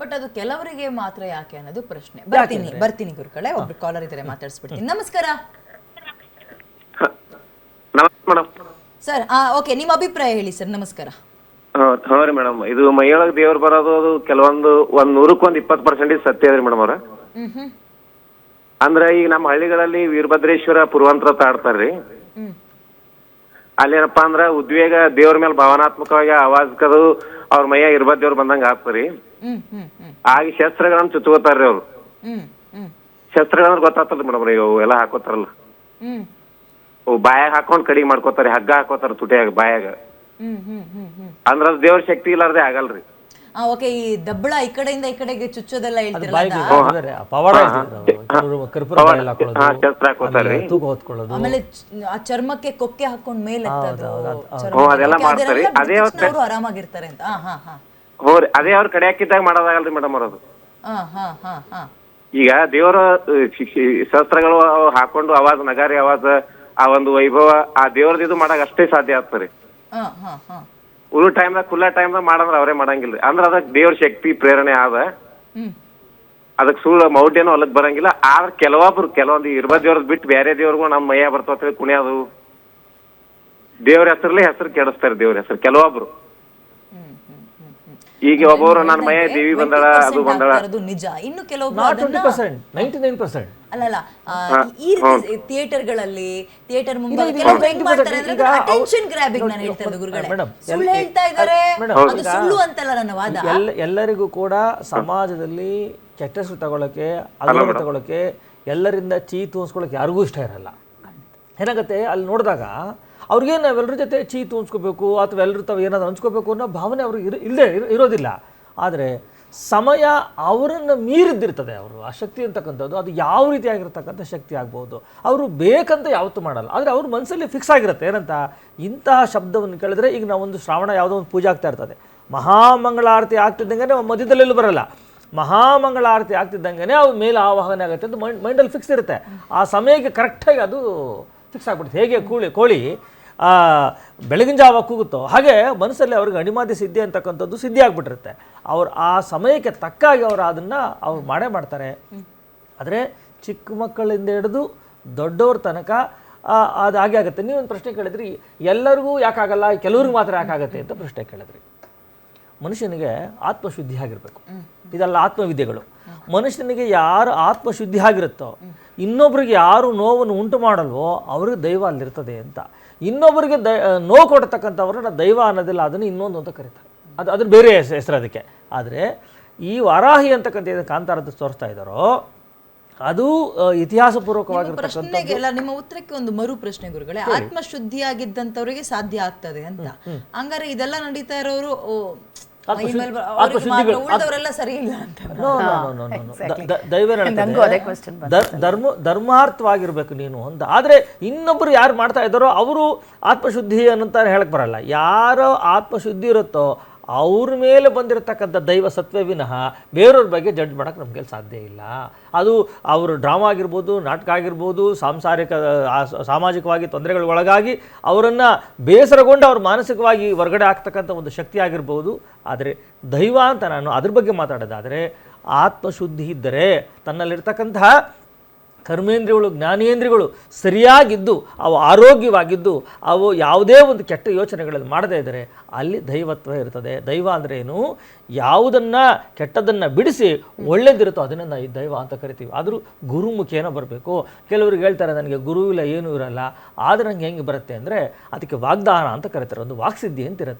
But ಅದು ಕೆಲವರಿಗೆ ಮಾತ್ರ ಯಾಕೆ ಅನ್ನೋದು ಪ್ರಶ್ನೆ. ಬರ್ತೀನಿ ಬರ್ತೀನಿ ಗುರುಕಳೆ ಒಬ್ರು ಕಾಲರ್ ಇದ್ದಾರೆ ಮಾತಾಡಿಸ್ಬಿಡ್ತೀನಿ. ನಮಸ್ಕಾರ. ಸರ್ ಓಕೆ ನಿಮ್ಮ ಅಭಿಪ್ರಾಯ ಹೇಳಿ ಸರ್ ನಮಸ್ಕಾರ. ಹ್ಞೂ ರೀ ಮೇಡಮ್ ಇದು ಮೈಯೊಳಗೆ ದೇವ್ರು ಬರೋದು ಅದು ಕೆಲವೊಂದು ಒಂದ್ ನೂರಕ್ಕೆ ಒಂದ್ ಇಪ್ಪತ್ತು ಪರ್ಸೆಂಟೇಜ್ ಸತ್ಯ ಅದ್ರಿ ಮೇಡಮ್ ಅವ್ರ. ಹ್ಮ್ ಹ್ಮ್ ಅಂದ್ರೆ ಈಗ ನಮ್ಮ ಹಳ್ಳಿಗಳಲ್ಲಿ ವೀರಭದ್ರೇಶ್ವರ ಪುರುವಂತರ ತಾಡ್ತಾರ್ರಿ ಹ್ಮ್. ಅಲ್ಲೇನಪ್ಪಾ ಅಂದ್ರ ಉದ್ವೇಗ ದೇವ್ರ ಮೇಲೆ ಭಾವನಾತ್ಮಕವಾಗಿ ಆವಾಜ್ ಕದು ಅವ್ರ ಮೈಯ ಇರ್ಬದ್ ದೇವ್ರು ಬಂದಂಗ ಆಗ್ತಾರಿ ಆಗ ಶಸ್ತ್ರಗಳನ್ನ ಚುಚ್ಕೋತಾರ್ರಿ ಅವ್ರು. ಶಸ್ತ್ರಗಳಂದ್ರೆ ಗೊತ್ತಾಗ್ತಲ್ಲ ಮೇಡಮ್ ಈಗ ಅವು ಎಲ್ಲ ಹಾಕೋತಾರಲ್ಲ. ಬಾಯಾಗ ಹಾಕೊಂಡ್ ಕಡಿಗೆ ಮಾಡ್ಕೋತಾರೆ ಹಗ್ಗ ಹಾಕೋತಾರ ತುಟಿಯಾಗ ಬಾಯಾಗ. ಹ್ಮ್ ಹ್ಮ್ ಹ್ಮ್ ಹ್ಮ್. ಅಂದ್ರ ಅದು ದೇವ್ರ ಶಕ್ತಿ ಇಲ್ಲಾರ್ದೆ ಆಗಲ್ರಿ. ಆ ಓಕೆ ಈ ದಬ್ಬಳ ಈ ಕಡೆಯಿಂದ ಈ ಕಡೆಗೆ ಚುಚ್ಚೋದೆಲ್ಲ ಆಮೇಲೆ ಹೊತ್ಕೊಳ್ಳೋದು. ಆಮೇಲೆ ಆ ಚರ್ಮಕ್ಕೆ ಕೊಕ್ಕೆ ಹಾಕೊಂಡ್ ಮೇಲೆ ಅದೆಲ್ಲ ಆರಾಮಾಗಿರ್ತಾರೆ ಅಂತ. ಹಾ ಹಾ ಹಾ. ಹ್ಞೂ ರೀ ಅದೇ ಅವ್ರ ಕಡೆ ಹಾಕಿದ್ದಾಗ ಮಾಡೋದಾಗಲ್ರಿ ಮೇಡಮ್ ಅವ್ರದು. ಹಾ ಹಾ ಹಾ ಹಾ. ಈಗ ದೇವರ ಶಸ್ತ್ರಗಳು ಹಾಕೊಂಡು ಅವಾಜ್ ನಗಾರಿ ಅವಾಜ್ ಆ ಒಂದು ವೈಭವ ಆ ದೇವ್ರದ್ದು ಇದು ಮಾಡಕ್ ಅಷ್ಟೇ ಸಾಧ್ಯ ಆಗ್ತದೆ ಹಾ ಹಾ ಹಾ. ಉಳು ಟೈಮ್ದಾಗ ಖುಲ್ಲಾ ಟೈಮ್ದಾಗ ಮಾಡಂದ್ರ ಅವರೇ ಮಾಡಂಗಿಲ್ಲ ಅಂದ್ರ ಅದಕ್ಕೆ ದೇವ್ರ ಶಕ್ತಿ ಪ್ರೇರಣೆ ಆದ. ಅದಕ್ ಅದಕ್ಕೆ ಸುಳ್ಳು ಮೌಢ್ಯನೂ ಹೊಲಕ್ ಬರಂಗಿಲ್ಲ. ಆದ್ರೆ ಕೆಲವೊಬ್ರು ಕೆಲವೊಂದು ಇರ್ಬ ದೇವ್ರದ್ ಬಿಟ್ಟು ಬೇರೆ ದೇವ್ರಿಗೂ ನಮ್ಮ ಮೈಯ ಬರ್ತಾವ ಕುಣಿಯೋದು. ದೇವ್ರ ಹೆಸರ್ಲಿ ಹೆಸರು ಕೆಡಿಸ್ತಾರೆ ದೇವ್ರ ಹೆಸರು. ಕೆಲವೊಬ್ರು. ಈಗ ಒಬ್ಬರು ನನ್ನ ಮಯ ದೇವಿ ಬಂದಳ ಅದು 20% ಬಂದಾಳ. ನಿಜ. ಇನ್ನು ಕೆಲವು ಅದನ್ನ ಅಲ್ಲ ಅಲ್ಲ ಈ ರೀತಿ ಥಿಯೇಟರ್ಗಳಲ್ಲಿ ಥಿಯೇಟರ್ ಮುಂದೆ ಕೆಲವು ಹೆಂಗ್ ಮಾಡ್ತಾರೆ ಅಂದ್ರೆ ಅಟೆನ್ಷನ್ ಗ್ರಾಬಿಂಗ್ ನಾನು ನೋಡಿ, ಹೇಳ್ತಾ ಇರೋದು ಗುರುಗಳೇ. ಸುಳ್ಳು ಹೇಳ್ತಾ ಇದ್ದಾರೆ ಅದು ಸುಳ್ಳು ಅಂತಲ್ಲ ನನ್ನ ವಾದ. ಎಲ್ಲರಿಗೂ ಕೂಡ ಸಮಾಜದಲ್ಲಿ ಕೆಟ್ಟ ಹೆಸರು ತಗೊಳಕ್ಕೆ ಅಲ್ಲಿ ತಗೊಳಕ್ಕೆ ಎಲ್ಲರಿಂದ ಚೀ ತೋರಿಸ್ಕೊಳಕ್ಕೆ ಯಾರಿಗೂ ಇಷ್ಟ ಇರಲ್ಲ. ಏನಾಗುತ್ತೆ ಅಲ್ಲಿ ನೋಡಿದಾಗ ಅವ್ರಿಗೆ ನಾವೆಲ್ಲರ ಜೊತೆ ಚೀ ತೂನ್ಸ್ಕೋಬೇಕು ಅಥವಾ ಎಲ್ಲರೂ ತಾವು ಏನಾದರೂ ಹಂಚ್ಕೋಬೇಕು ಅನ್ನೋ ಭಾವನೆ ಅವ್ರಿಗೆ ಇರ ಇಲ್ಲದೆ ಇರೋದಿಲ್ಲ. ಆದರೆ ಸಮಯ ಅವರನ್ನು ಮೀರಿದ್ದಿರ್ತದೆ ಅವರು. ಆ ಶಕ್ತಿ ಅಂತಕ್ಕಂಥದ್ದು ಅದು ಯಾವ ರೀತಿಯಾಗಿರ್ತಕ್ಕಂಥ ಶಕ್ತಿ ಆಗ್ಬೋದು. ಅವರು ಬೇಕಂತ ಯಾವತ್ತೂ ಮಾಡಲ್ಲ. ಆದರೆ ಅವ್ರ ಮನಸ್ಸಲ್ಲಿ ಫಿಕ್ಸ್ ಆಗಿರುತ್ತೆ. ಏನಂತ? ಇಂತಹ ಶಬ್ದವನ್ನು ಕೇಳಿದ್ರೆ ಈಗ ನಾವೊಂದು ಶ್ರಾವಣ ಯಾವುದೋ ಒಂದು ಪೂಜೆ ಆಗ್ತಾ ಇರ್ತದೆ. ಮಹಾಮಂಗಳಾರತಿ ಆಗ್ತಿದ್ದಂಗೆ ಮಧ್ಯದಲ್ಲೆಲ್ಲೂ ಬರಲ್ಲ. ಮಹಾಮಂಗಳಾರತಿ ಆಗ್ತಿದ್ದಂಗೆ ಅವ್ರ ಮೇಲೆ ಆವಾಹನೆ ಆಗುತ್ತೆ ಅಂತ ಮೈಂಡ್ ಮೈಂಡಲ್ಲಿ ಫಿಕ್ಸ್ ಇರುತ್ತೆ. ಆ ಸಮಯಕ್ಕೆ ಕರೆಕ್ಟಾಗಿ ಅದು ಫಿಕ್ಸ್ ಆಗ್ಬಿಡುತ್ತೆ. ಹೇಗೆ? ಕೋಳಿ ಕೋಳಿ. ಆ, ಬೆಳಗಿನ ಜಾವ ಕೂಗುತ್ತೋ? ಹಾಗೆ ಮನಸ್ಸಲ್ಲಿ ಅವ್ರಿಗೆ ಅಣಿಮಾದಿ ಸಿದ್ಧಿ ಅಂತಕ್ಕಂಥದ್ದು ಸಿದ್ಧಿ ಆಗ್ಬಿಟ್ಟಿರುತ್ತೆ. ಅವ್ರು ಆ ಸಮಯಕ್ಕೆ ತಕ್ಕಾಗಿ ಅವರು ಅದನ್ನು ಅವ್ರು ಮಾಡೇ ಮಾಡ್ತಾರೆ. ಆದರೆ ಚಿಕ್ಕ ಮಕ್ಕಳಿಂದ ಹಿಡಿದು ದೊಡ್ಡವ್ರ ತನಕ ಅದು ಹಾಗೆ ಆಗುತ್ತೆ. ನೀವೊಂದು ಪ್ರಶ್ನೆ ಕೇಳಿದ್ರಿ ಎಲ್ಲರಿಗೂ ಯಾಕಾಗಲ್ಲ? ಕೆಲವ್ರಿಗೆ ಮಾತ್ರ ಯಾಕಾಗತ್ತೆ ಅಂತ ಪ್ರಶ್ನೆ ಕೇಳಿದ್ರಿ. ಮನುಷ್ಯನಿಗೆ ಆತ್ಮಶುದ್ಧಿ ಆಗಿರಬೇಕು. ಇದೆಲ್ಲ ಆತ್ಮವಿದ್ಯೆಗಳು. ಮನುಷ್ಯನಿಗೆ ಯಾರು ಆತ್ಮಶುದ್ಧಿ ಆಗಿರುತ್ತೋ ಇನ್ನೊಬ್ರಿಗೆ ಯಾರು ನೋವನ್ನು ಉಂಟು ಮಾಡಲ್ವೋ ಅವ್ರಿಗೆ ದೈವ ಅಲ್ಲಿರ್ತದೆ ಅಂತ. ಇನ್ನೊಬ್ಬರಿಗೆ ದೈ ನೋವು ಕೊಡ್ತಕ್ಕಂಥವ್ರನ್ನ ದೈವ ಅನ್ನೋದಿಲ್ಲ ಅದನ್ನು ಇನ್ನೊಂದು ಅಂತ ಕರೀತಾರೆ. ಅದು ಅದ್ರ ಬೇರೆ ಹೆಸರು ಹೆಸರು ಅದಕ್ಕೆ. ಆದರೆ ಈ ವಾರಾಹಿ ಅಂತಕ್ಕಂಥ ಏನು ಕಾಂತಾರದ್ದು ತೋರಿಸ್ತಾ ಇದ್ದಾರೋ ಅದು ಇತಿಹಾಸ ಇತಿಹಾಸಪೂರ್ವಕವಾಗಿರ್ತಕ್ಕಂಥ ನಿಮ್ಮ ಉತ್ತರಕ್ಕೆ ಒಂದು ಮರು ಪ್ರಶ್ನೆ ಗುರುಗಳೇ. ಆತ್ಮ ಶುದ್ಧಿಯಾಗಿದ್ದಂತವ್ರಿಗೆ ಸಾಧ್ಯ ಆಗ್ತದೆ ಅಂತ. ಹಂಗಾರೆ ಇದೆಲ್ಲ ನಡೀತಾ ಇರೋರು ಧರ್ಮ ಧರ್ಮಾರ್ಥವಾಗಿರ್ಬೇಕು ನೀನು ಒಂದು. ಆದರೆ ಇನ್ನೊಬ್ಬರು ಯಾರು ಮಾಡ್ತಾ ಇದ್ದಾರೋ ಅವರು ಆತ್ಮಶುದ್ಧಿ ಅನ್ನಂತ ಹೇಳಕ್ ಬರಲ್ಲ. ಯಾರೋ ಆತ್ಮಶುದ್ಧಿ ಇರುತ್ತೋ ಅವ್ರ ಮೇಲೆ ಬಂದಿರತಕ್ಕಂಥ ದೈವ ಸತ್ವ ವಿನಃ ಬೇರೆಯವ್ರ ಬಗ್ಗೆ ಜಡ್ಜ್ ಮಾಡೋಕ್ಕೆ ನಮಗೆ ಸಾಧ್ಯ ಇಲ್ಲ. ಅದು ಅವರು ಡ್ರಾಮಾ ಆಗಿರ್ಬೋದು, ನಾಟಕ ಆಗಿರ್ಬೋದು, ಸಾಂಸಾರಿಕ ಸಾಮಾಜಿಕವಾಗಿ ತೊಂದರೆಗಳ ಒಳಗಾಗಿ ಅವರನ್ನು ಬೇಸರಗೊಂಡು ಅವ್ರು ಮಾನಸಿಕವಾಗಿ ಹೊರಗಡೆ ಆಗ್ತಕ್ಕಂಥ ಒಂದು ಶಕ್ತಿ ಆಗಿರ್ಬೋದು. ಆದರೆ ದೈವ ಅಂತ ನಾನು ಅದ್ರ ಬಗ್ಗೆ ಮಾತಾಡೋದಾದರೆ ಆತ್ಮಶುದ್ಧಿ ಇದ್ದರೆ ತನ್ನಲ್ಲಿರ್ತಕ್ಕಂತಹ ಕರ್ಮೇಂದ್ರಿಯಗಳು ಜ್ಞಾನೇಂದ್ರಿಗಳು ಸರಿಯಾಗಿದ್ದು, ಅವು ಆರೋಗ್ಯವಾಗಿದ್ದು, ಅವು ಯಾವುದೇ ಒಂದು ಕೆಟ್ಟ ಯೋಚನೆಗಳಲ್ಲಿ ಮಾಡದೇ ಇದ್ದರೆ ಅಲ್ಲಿ ದೈವತ್ವ ಇರ್ತದೆ. ದೈವ ಅಂದರೆ ಏನು? ಯಾವುದನ್ನು ಕೆಟ್ಟದನ್ನು ಬಿಡಿಸಿ ಒಳ್ಳೇದಿರುತ್ತೋ ಅದನ್ನು ನಾವು ದೈವ ಅಂತ ಕರಿತೀವಿ. ಆದರೂ ಗುರುಮುಖೇನ ಬರಬೇಕು. ಕೆಲವ್ರಿಗೆ ಹೇಳ್ತಾರೆ, ನನಗೆ ಗುರುವಿಲ್ಲ, ಏನೂ ಇರಲ್ಲ. ಆದರೆ ನಂಗೆ ಹೆಂಗೆ ಬರುತ್ತೆ ಅಂದರೆ, ಅದಕ್ಕೆ ವಾಗ್ದಾನ ಅಂತ ಕರೀತಾರೆ. ಒಂದು ವಾಕ್ಸಿದ್ಧಿ ಅಂತಿರುತ್ತೆ